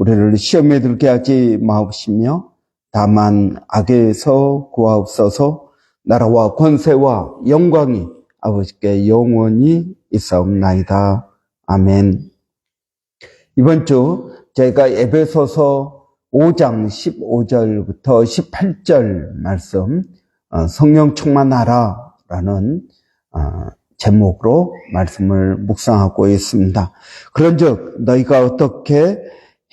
우리를 시험에 들게 하지 마옵시며 다만 악에서 구하옵소서 나라와 권세와 영광이 아버지께 영원히 있사옵나이다. 아멘. 이번 주 저희가 에베소서 5장 15절부터 18절 말씀 어, 성령 충만하라 라는 어, 제목으로 말씀을 묵상하고 있습니다. 그런즉 너희가 어떻게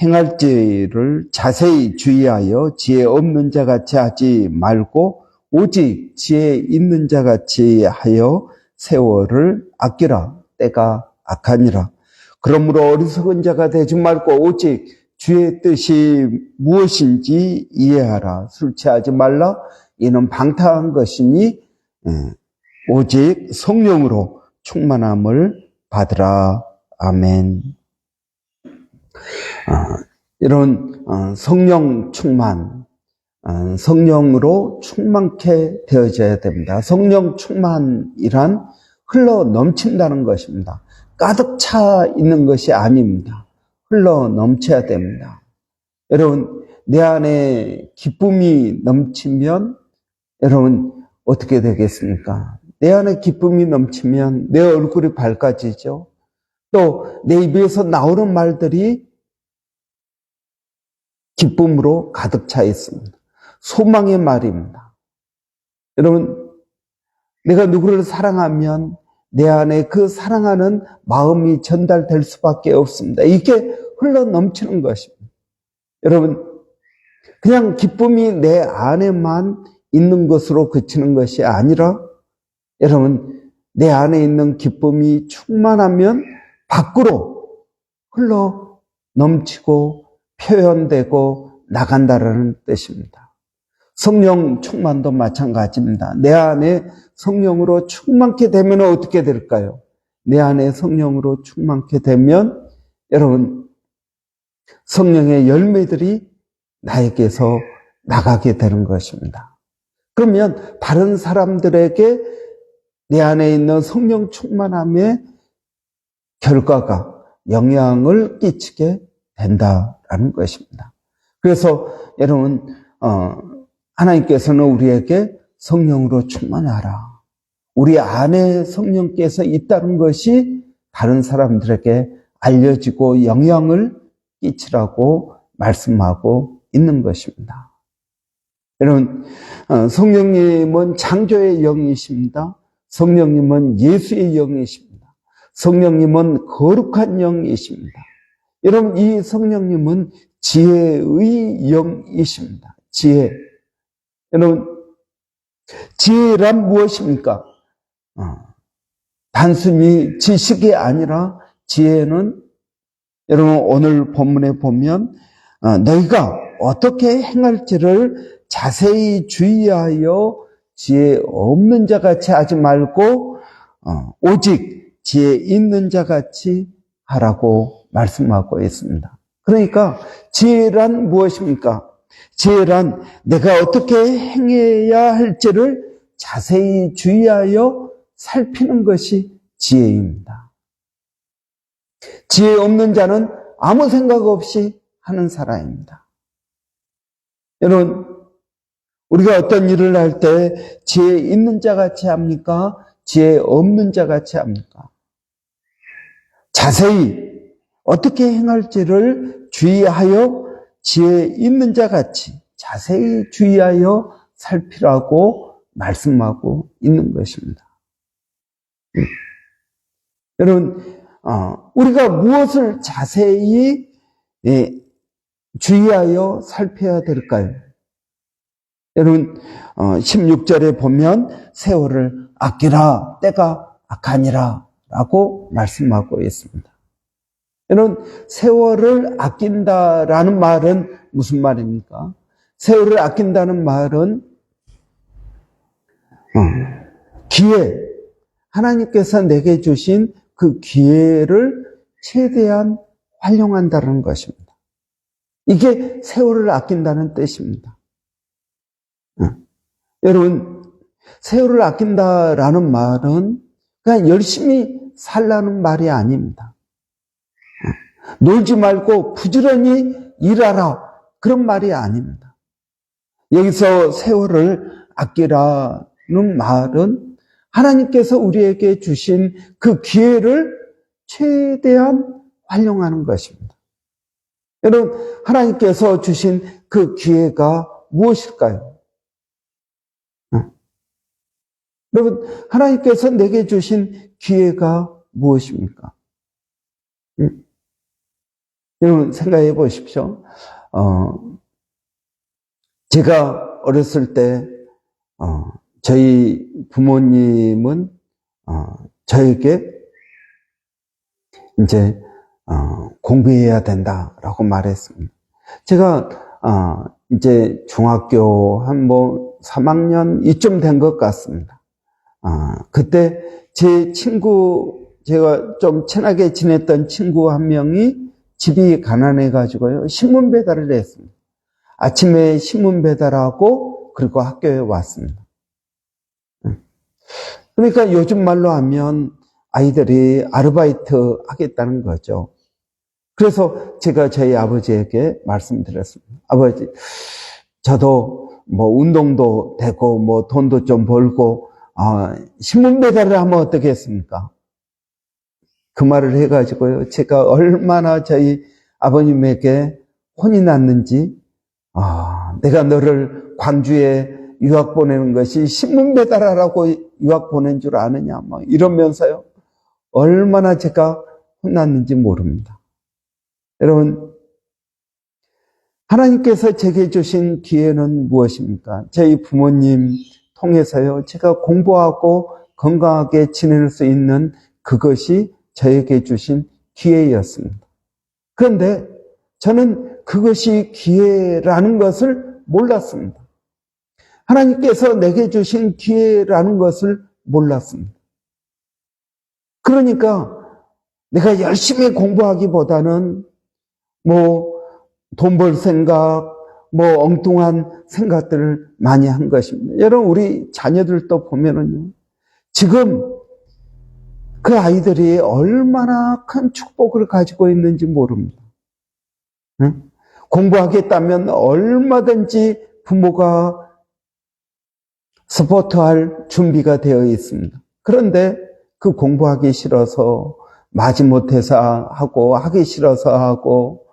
행할지를 자세히 주의하여 지혜 없는 자 같이 하지 말고 오직 지혜 있는 자 같이 하여 세월을 아끼라 때가 악하니라. 그러므로 어리석은 자가 되지 말고 오직 주의 뜻이 무엇인지 이해하라. 술 취하지 말라. 이는 방탕한 것이니 예, 오직 성령으로 충만함을 받으라. 아멘. 아, 이런 어, 성령 충만, 어, 성령으로 충만케 되어져야 됩니다. 성령 충만이란 흘러 넘친다는 것입니다. 가득 차 있는 것이 아닙니다. 흘러 넘쳐야 됩니다. 여러분, 내 안에 기쁨이 넘치면 여러분 어떻게 되겠습니까? 내 안에 기쁨이 넘치면 내 얼굴이 밝아지죠. 또 내 입에서 나오는 말들이 기쁨으로 가득 차 있습니다. 소망의 말입니다. 여러분, 내가 누구를 사랑하면 내 안에 그 사랑하는 마음이 전달될 수밖에 없습니다. 이게 흘러 넘치는 것입니다. 여러분, 그냥 기쁨이 내 안에만 있는 것으로 그치는 것이 아니라 여러분, 내 안에 있는 기쁨이 충만하면 밖으로 흘러 넘치고 표현되고 나간다라는 뜻입니다. 성령 충만도 마찬가지입니다. 내 안에 성령으로 충만케 되면 어떻게 될까요? 내 안에 성령으로 충만케 되면 여러분 성령의 열매들이 나에게서 나가게 되는 것입니다. 그러면 다른 사람들에게 내 안에 있는 성령 충만함의 결과가 영향을 끼치게 된다라는 것입니다. 그래서 여러분 어, 하나님께서는 우리에게 성령으로 충만하라. 우리 안에 성령께서 있다는 것이 다른 사람들에게 알려지고 영향을 끼치라고 말씀하고 있는 것입니다. 여러분, 어, 성령님은 창조의 영이십니다. 성령님은 예수의 영이십니다. 성령님은 거룩한 영이십니다. 여러분, 이 성령님은 지혜의 영이십니다. 지혜. 여러분, 지혜란 무엇입니까? 어, 단순히 지식이 아니라 지혜는 여러분 오늘 본문에 보면 어, 너희가 어떻게 행할지를 자세히 주의하여 지혜 없는 자 같이 하지 말고 어, 오직 지혜 있는 자 같이 하라고 말씀하고 있습니다. 그러니까 지혜란 무엇입니까? 지혜란 내가 어떻게 행해야 할지를 자세히 주의하여 살피는 것이 지혜입니다. 지혜 없는 자는 아무 생각 없이 하는 사람입니다. 여러분, 우리가 어떤 일을 할 때 지혜 있는 자 같이 합니까? 지혜 없는 자 같이 합니까? 자세히 어떻게 행할지를 주의하여 지혜 있는 자 같이 자세히 주의하여 살피라고 말씀하고 있는 것입니다. 음. 여러분, 어, 우리가 무엇을 자세히 예, 주의하여 살펴야 될까요? 여러분, 16절에 보면 세월을 아끼라 때가 악하니라 라고 말씀하고 있습니다. 이런 세월을 아낀다라는 말은 무슨 말입니까? 세월을 아낀다는 말은 어, 기회, 하나님께서 내게 주신 그 기회를 최대한 활용한다는 것입니다. 이게 세월을 아낀다는 뜻입니다. 어. 여러분, 세월을 아낀다라는 말은 그냥 열심히 살라는 말이 아닙니다. 어. 놀지 말고 부지런히 일하라. 그런 말이 아닙니다. 여기서 세월을 아끼라는 말은 하나님께서 우리에게 주신 그 기회를 최대한 활용하는 것입니다. 여러분, 하나님께서 주신 그 기회가 무엇일까요? 어? 여러분, 하나님께서 내게 주신 기회가 무엇입니까? 음? 여러분, 생각해 보십시오. 어, 제가 어렸을 때, 어, 저희 부모님은, 어, 저에게 이제, 어, 공부해야 된다라고 말했습니다. 제가, 어, 이제 중학교 한 뭐 3학년 이쯤 된 것 같습니다. 아, 그때 제 친구, 제가 좀 친하게 지냈던 친구 한 명이 집이 가난해가지고요, 신문 배달을 했습니다. 아침에 신문 배달하고, 그리고 학교에 왔습니다. 그러니까 요즘 말로 하면 아이들이 아르바이트 하겠다는 거죠. 그래서 제가 저희 아버지에게 말씀드렸습니다. 아버지, 저도 뭐 운동도 되고, 뭐 돈도 좀 벌고, 아, 신문 배달을 하면 어떻겠습니까? 그 말을 해가지고요. 제가 얼마나 저희 아버님에게 혼이 났는지, 아, 내가 너를 광주에 유학 보내는 것이 신문 배달하라고 유학 보낸 줄 아느냐, 막 이러면서요. 얼마나 제가 혼났는지 모릅니다. 여러분, 하나님께서 제게 주신 기회는 무엇입니까? 저희 부모님 통해서요, 제가 공부하고 건강하게 지낼 수 있는 그것이 저에게 주신 기회였습니다. 그런데 저는 그것이 기회라는 것을 몰랐습니다. 하나님께서 내게 주신 기회라는 것을 몰랐습니다. 그러니까 내가 열심히 공부하기보다는 뭐 돈 벌 생각, 뭐 엉뚱한 생각들을 많이 한 것입니다. 여러분 우리 자녀들도 보면은요. 지금 그 아이들이 얼마나 큰 축복을 가지고 있는지 모릅니다. 응? 공부하겠다면 얼마든지 부모가 서포트할 준비가 되어 있습니다. 그런데 그 공부하기 싫어서 마지못해서 하고 하기 싫어서 하고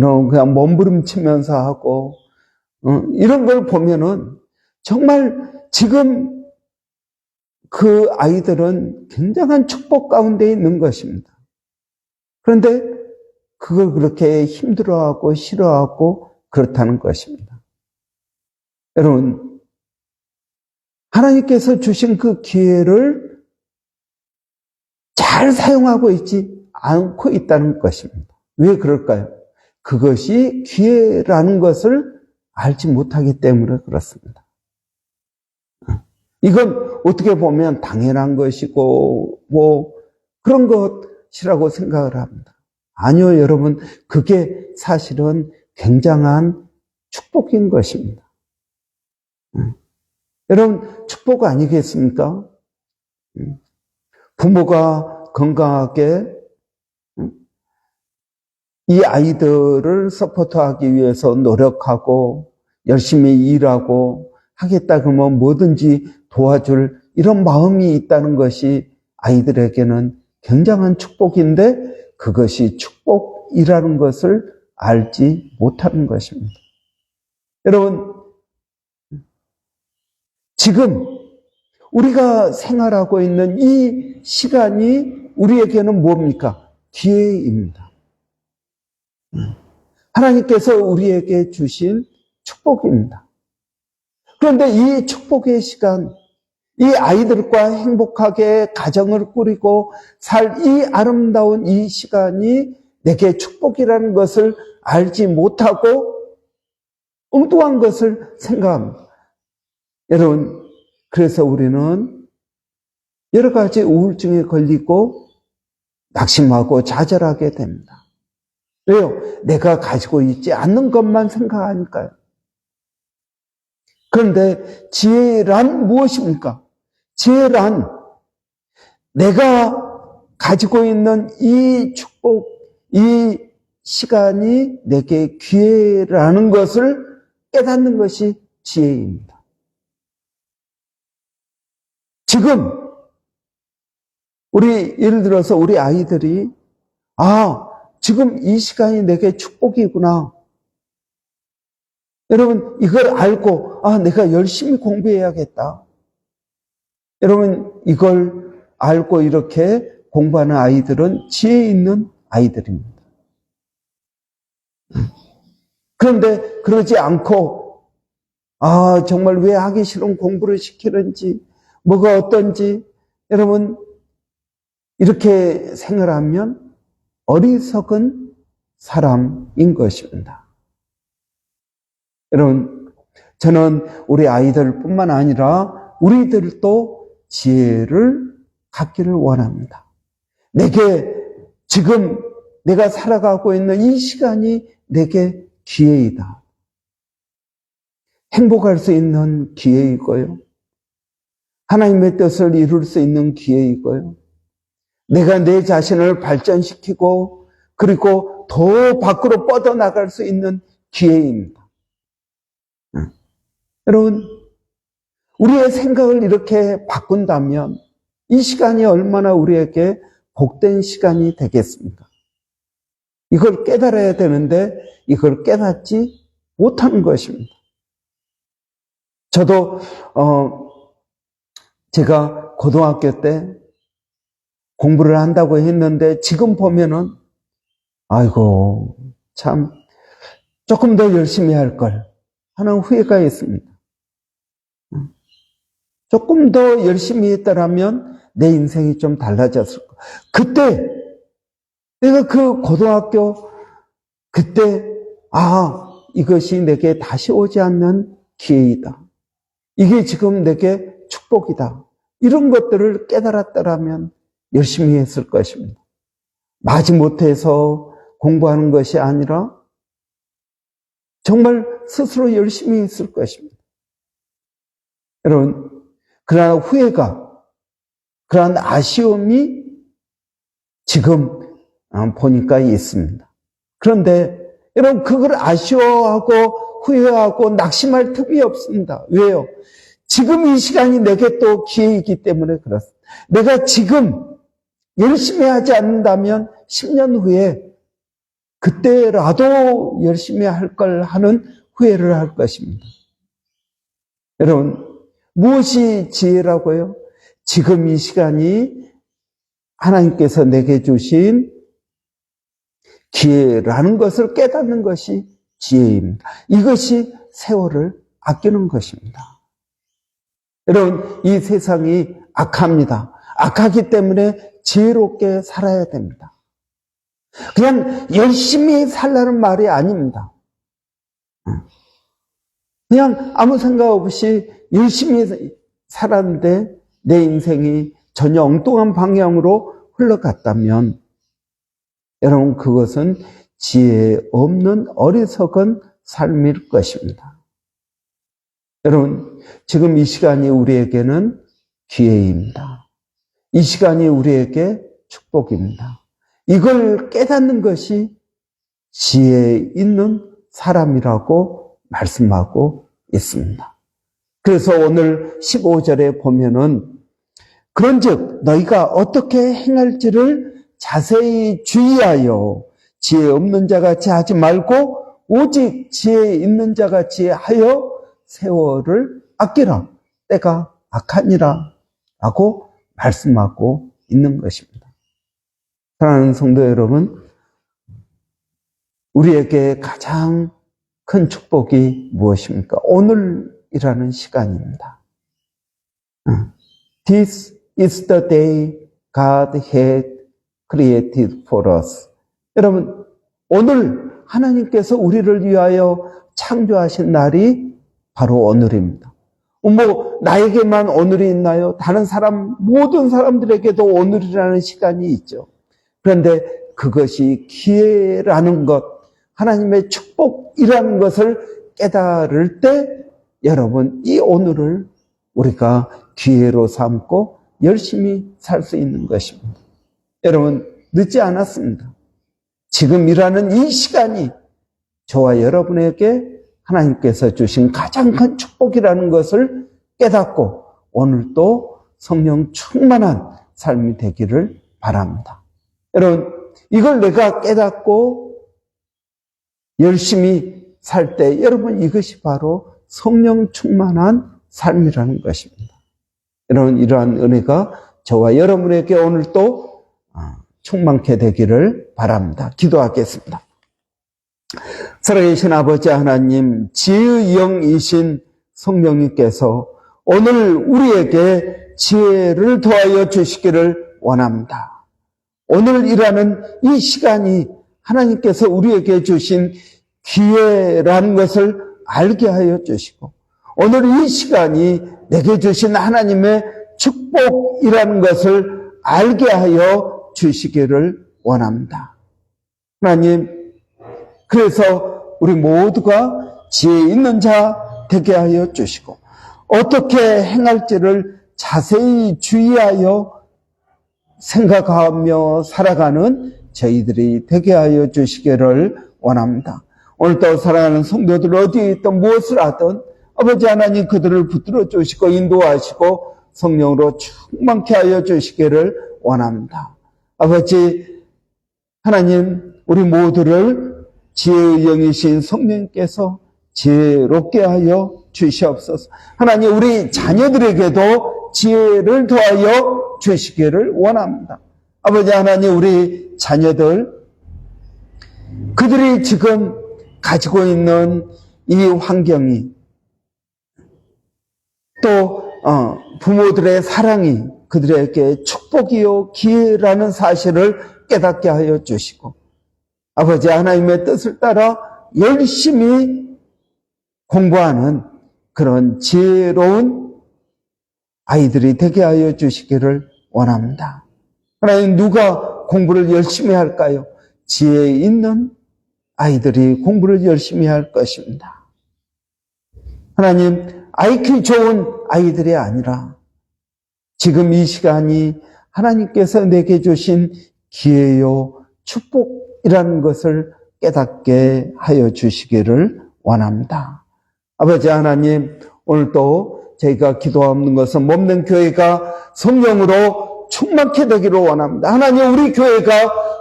그냥 몸부림치면서 하고 어, 이런 걸 보면은 정말 지금 그 아이들은 굉장한 축복 가운데 있는 것입니다. 그런데 그걸 그렇게 힘들어하고 싫어하고 그렇다는 것입니다. 여러분, 하나님께서 주신 그 기회를 잘 사용하고 있지 않고 있다는 것입니다. 왜 그럴까요? 그것이 기회라는 것을 알지 못하기 때문에 그렇습니다. 이건 어떻게 보면 당연한 것이고, 뭐, 그런 것이라고 생각을 합니다. 아니요, 여러분. 그게 사실은 굉장한 축복인 것입니다. 여러분, 축복 아니겠습니까? 부모가 건강하게 이 아이들을 서포트하기 위해서 노력하고 열심히 일하고 하겠다 그러면 뭐든지 도와줄 이런 마음이 있다는 것이 아이들에게는 굉장한 축복인데 그것이 축복이라는 것을 알지 못하는 것입니다. 여러분, 지금 우리가 생활하고 있는 이 시간이 우리에게는 뭡니까? 기회입니다. 하나님께서 우리에게 주신 축복입니다. 그런데 이 축복의 시간, 이 아이들과 행복하게 가정을 꾸리고 살 이 아름다운 이 시간이 내게 축복이라는 것을 알지 못하고 엉뚱한 것을 생각합니다. 여러분, 그래서 우리는 여러 가지 우울증에 걸리고 낙심하고 좌절하게 됩니다. 왜요? 내가 가지고 있지 않는 것만 생각하니까요. 그런데 지혜란 무엇입니까? 지혜란 내가 가지고 있는 이 축복, 이 시간이 내게 기회라는 것을 깨닫는 것이 지혜입니다. 지금 우리 예를 들어서 우리 아이들이 아 지금 이 시간이 내게 축복이구나. 여러분 이걸 알고 아 내가 열심히 공부해야겠다. 여러분 이걸 알고 이렇게 공부하는 아이들은 지혜 있는 아이들입니다. 그런데 그러지 않고 아 정말 왜 하기 싫은 공부를 시키는지 뭐가 어떤지 여러분 이렇게 생각하면 어리석은 사람인 것입니다. 여러분 저는 우리 아이들 뿐만 아니라 우리들도 지혜를 갖기를 원합니다. 내게 지금 내가 살아가고 있는 이 시간이 내게 기회이다. 행복할 수 있는 기회이고요. 하나님의 뜻을 이룰 수 있는 기회이고요. 내가 내 자신을 발전시키고 그리고 더 밖으로 뻗어나갈 수 있는 기회입니다. 여러분, 우리의 생각을 이렇게 바꾼다면 이 시간이 얼마나 우리에게 복된 시간이 되겠습니까? 이걸 깨달아야 되는데 이걸 깨닫지 못하는 것입니다. 저도 어 제가 고등학교 때 공부를 한다고 했는데 지금 보면은 아이고 참 조금 더 열심히 할 걸 하는 후회가 있습니다. 조금 더 열심히 했더라면 내 인생이 좀 달라졌을 거. 그때 내가 그 고등학교 그때 아 이것이 내게 다시 오지 않는 기회이다. 이게 지금 내게 축복이다. 이런 것들을 깨달았더라면 열심히 했을 것입니다. 마지 못해서 공부하는 것이 아니라 정말 스스로 열심히 했을 것입니다. 여러분, 그러나 후회가, 그러한 아쉬움이 지금 보니까 있습니다. 그런데 여러분, 그걸 아쉬워하고 후회하고 낙심할 틈이 없습니다. 왜요? 지금 이 시간이 내게 또 기회이기 때문에 그렇습니다. 내가 지금 열심히 하지 않는다면 10년 후에 그때라도 열심히 할 걸 하는 후회를 할 것입니다. 여러분, 무엇이 지혜라고요? 지금 이 시간이 하나님께서 내게 주신 기회라는 것을 깨닫는 것이 지혜입니다. 이것이 세월을 아끼는 것입니다. 여러분, 이 세상이 악합니다. 악하기 때문에 지혜롭게 살아야 됩니다. 그냥 열심히 살라는 말이 아닙니다. 그냥 아무 생각 없이 열심히 살았는데 내 인생이 전혀 엉뚱한 방향으로 흘러갔다면 여러분 그것은 지혜 없는 어리석은 삶일 것입니다. 여러분 지금 이 시간이 우리에게는 기회입니다. 이 시간이 우리에게 축복입니다. 이걸 깨닫는 것이 지혜 있는 사람이라고 말씀하고 있습니다. 그래서 오늘 15절에 보면은 그런즉 너희가 어떻게 행할지를 자세히 주의하여 지혜 없는 자 같이 하지 말고 오직 지혜 있는 자 같이 하여 세월을 아끼라 때가 악하니라 라고 말씀하고 있는 것입니다. 사랑하는 성도 여러분, 우리에게 가장 큰 축복이 무엇입니까? 오늘이라는 시간입니다. This is the day God had created for us. 여러분, 오늘 하나님께서 우리를 위하여 창조하신 날이 바로 오늘입니다. 뭐, 나에게만 오늘이 있나요? 다른 사람, 모든 사람들에게도 오늘이라는 시간이 있죠. 그런데 그것이 기회라는 것, 하나님의 축복이라는 것을 깨달을 때 여러분, 이 오늘을 우리가 기회로 삼고 열심히 살 수 있는 것입니다. 여러분, 늦지 않았습니다. 지금 일하는 이 시간이 저와 여러분에게 하나님께서 주신 가장 큰 축복이라는 것을 깨닫고 오늘 또 성령 충만한 삶이 되기를 바랍니다. 여러분, 이걸 내가 깨닫고 열심히 살 때 여러분 이것이 바로 성령 충만한 삶이라는 것입니다. 여러분, 이러한 은혜가 저와 여러분에게 오늘 또 아, 충만케 되기를 바랍니다. 기도하겠습니다. 살아계신 아버지 하나님, 지혜의 영이신 성령님께서 오늘 우리에게 지혜를 더하여 주시기를 원합니다. 오늘 일하는 이 시간이 하나님께서 우리에게 주신 기회라는 것을 알게 하여 주시고, 오늘 이 시간이 내게 주신 하나님의 축복이라는 것을 알게 하여 주시기를 원합니다. 하나님, 그래서 우리 모두가 지혜 있는 자 되게 하여 주시고, 어떻게 행할지를 자세히 주의하여 생각하며 살아가는 저희들이 되게 하여 주시기를 원합니다. 오늘도 사랑하는 성도들 어디에 있든 무엇을 하든 아버지 하나님 그들을 붙들어 주시고 인도하시고 성령으로 충만케 하여 주시기를 원합니다. 아버지 하나님 우리 모두를 지혜의 영이신 성령께서 지혜롭게 하여 주시옵소서. 하나님 우리 자녀들에게도 지혜를 더하여 주시기를 원합니다. 아버지 하나님 우리 자녀들 그들이 지금 가지고 있는 이 환경이 또 어, 부모들의 사랑이 그들에게 축복이요 기회라는 사실을 깨닫게 하여 주시고 아버지 하나님의 뜻을 따라 열심히 공부하는 그런 지혜로운 아이들이 되게 하여 주시기를 원합니다. 하나님 누가 공부를 열심히 할까요? 지혜 있는 아이들이 공부를 열심히 할 것입니다. 하나님, IQ 좋은 아이들이 아니라 지금 이 시간이 하나님께서 내게 주신 기회요, 축복 이라는 것을 깨닫게 하여 주시기를 원합니다. 아버지 하나님, 오늘도 저희가 기도하는 것은 몸는 교회가 성령으로 충만케 되기를 원합니다. 하나님, 우리 교회가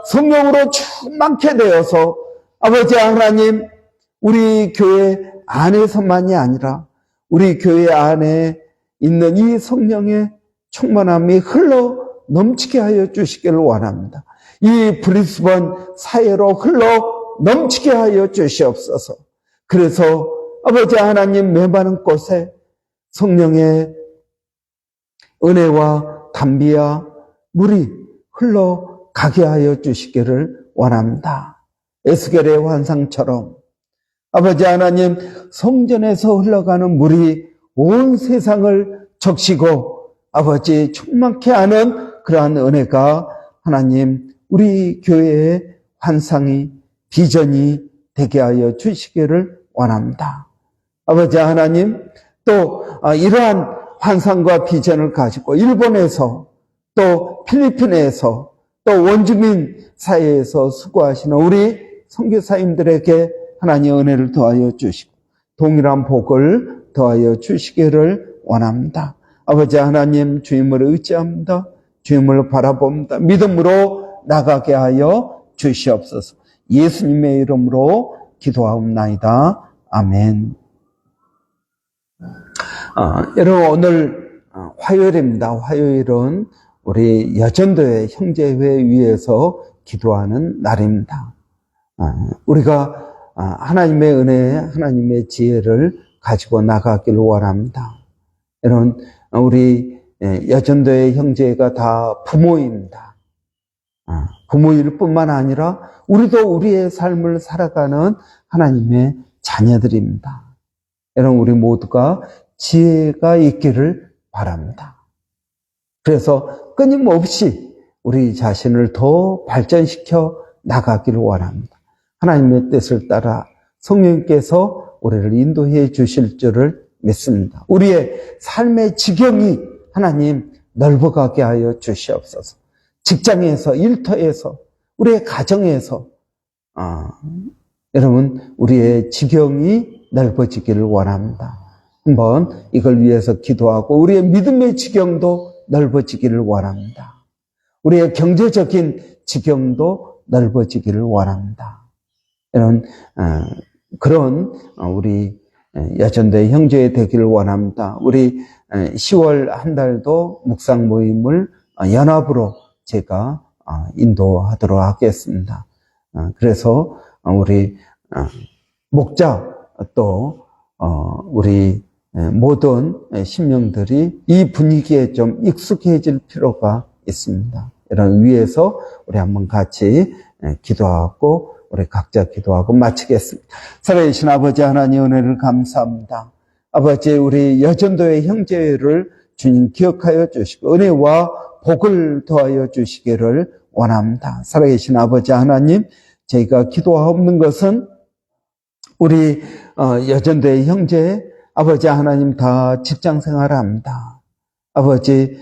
성령으로 충만케 되어서 아버지 하나님, 우리 교회 안에서만이 아니라 우리 교회 안에 있는 이 성령의 충만함이 흘러 넘치게 하여 주시기를 원합니다. 이 브리스번 사회로 흘러 넘치게 하여 주시옵소서. 그래서 아버지 하나님 메마른 곳에 성령의 은혜와 담비와 물이 흘러 가게 하여 주시기를 원합니다. 에스겔의 환상처럼 아버지 하나님 성전에서 흘러가는 물이 온 세상을 적시고 아버지 충만케 하는 그러한 은혜가 하나님 우리 교회의 환상이 비전이 되게 하여 주시기를 원합니다. 아버지 하나님 또 아, 이러한 환상과 비전을 가지고 일본에서 또 필리핀에서 또 원주민 사회에서 수고하시는 우리 선교사님들에게 하나님 은혜를 더하여 주시고 동일한 복을 더하여 주시기를 원합니다. 아버지 하나님 주임을 의지합니다. 주임을 바라봅니다. 믿음으로 나가게 하여 주시옵소서. 예수님의 이름으로 기도하옵나이다. 아멘. 아, 여러분 오늘 화요일입니다. 화요일은 우리 여전도의 형제회 위에서 기도하는 날입니다. 아, 우리가 아, 하나님의 은혜, 하나님의 지혜를 가지고 나가기를 원합니다. 여러분, 우리 예, 여전도의 형제가 다 부모입니다. 아, 부모일 뿐만 아니라 우리도 우리의 삶을 살아가는 하나님의 자녀들입니다. 여러분, 우리 모두가 지혜가 있기를 바랍니다. 그래서 끊임없이 우리 자신을 더 발전시켜 나가기를 원합니다. 하나님의 뜻을 따라 성령께서 우리를 인도해 주실 줄을 믿습니다. 우리의 삶의 지경이 하나님 넓어가게 하여 주시옵소서. 직장에서, 일터에서, 우리의 가정에서, 아, 여러분, 우리의 지경이 넓어지기를 원합니다. 한번 이걸 위해서 기도하고, 우리의 믿음의 지경도 넓어지기를 원합니다. 우리의 경제적인 지경도 넓어지기를 원합니다. 이런, 어, 그런, 어, 우리 여전대 형제 되기를 원합니다. 우리 10월 한 달도 묵상 모임을 어, 연합으로 제가 어, 인도하도록 하겠습니다. 어, 그래서 우리 목자 또 우리 모든 신명들이 이 분위기에 좀 익숙해질 필요가 있습니다. 이런 위에서 우리 한번 같이 기도하고 우리 각자 기도하고 마치겠습니다. 살아계신 아버지 하나님 은혜를 감사합니다. 아버지 우리 여전도의 형제를 주님 기억하여 주시고 은혜와 복을 더하여 주시기를 원합니다. 살아계신 아버지 하나님 저희가 기도하옵는 것은 우리 어, 여전도의 형제 아버지 하나님 다 직장 생활합니다. 아버지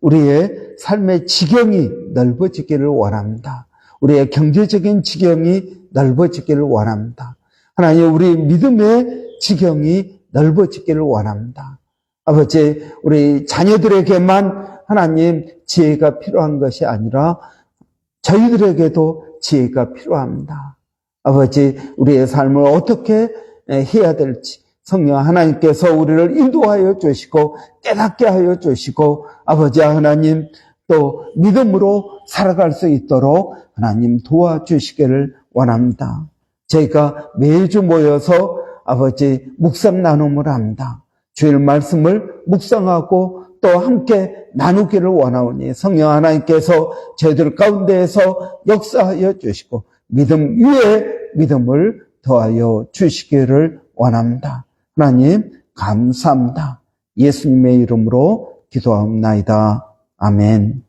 우리의 삶의 지경이 넓어지기를 원합니다. 우리의 경제적인 지경이 넓어지기를 원합니다. 하나님, 우리 믿음의 지경이 넓어지기를 원합니다. 아버지, 우리 자녀들에게만 하나님 지혜가 필요한 것이 아니라 저희들에게도 지혜가 필요합니다. 아버지, 우리의 삶을 어떻게 해야 될지 성령 하나님께서 우리를 인도하여 주시고 깨닫게 하여 주시고 아버지 하나님 또 믿음으로 살아갈 수 있도록 하나님 도와주시기를 원합니다. 저희가 매주 모여서 아버지 묵상 나눔을 합니다. 주일 말씀을 묵상하고 또 함께 나누기를 원하오니 성령 하나님께서 저희들 가운데에서 역사하여 주시고 믿음 위에 믿음을 더하여 주시기를 원합니다. 하나님 감사합니다. 예수님의 이름으로 기도합니다. 아멘.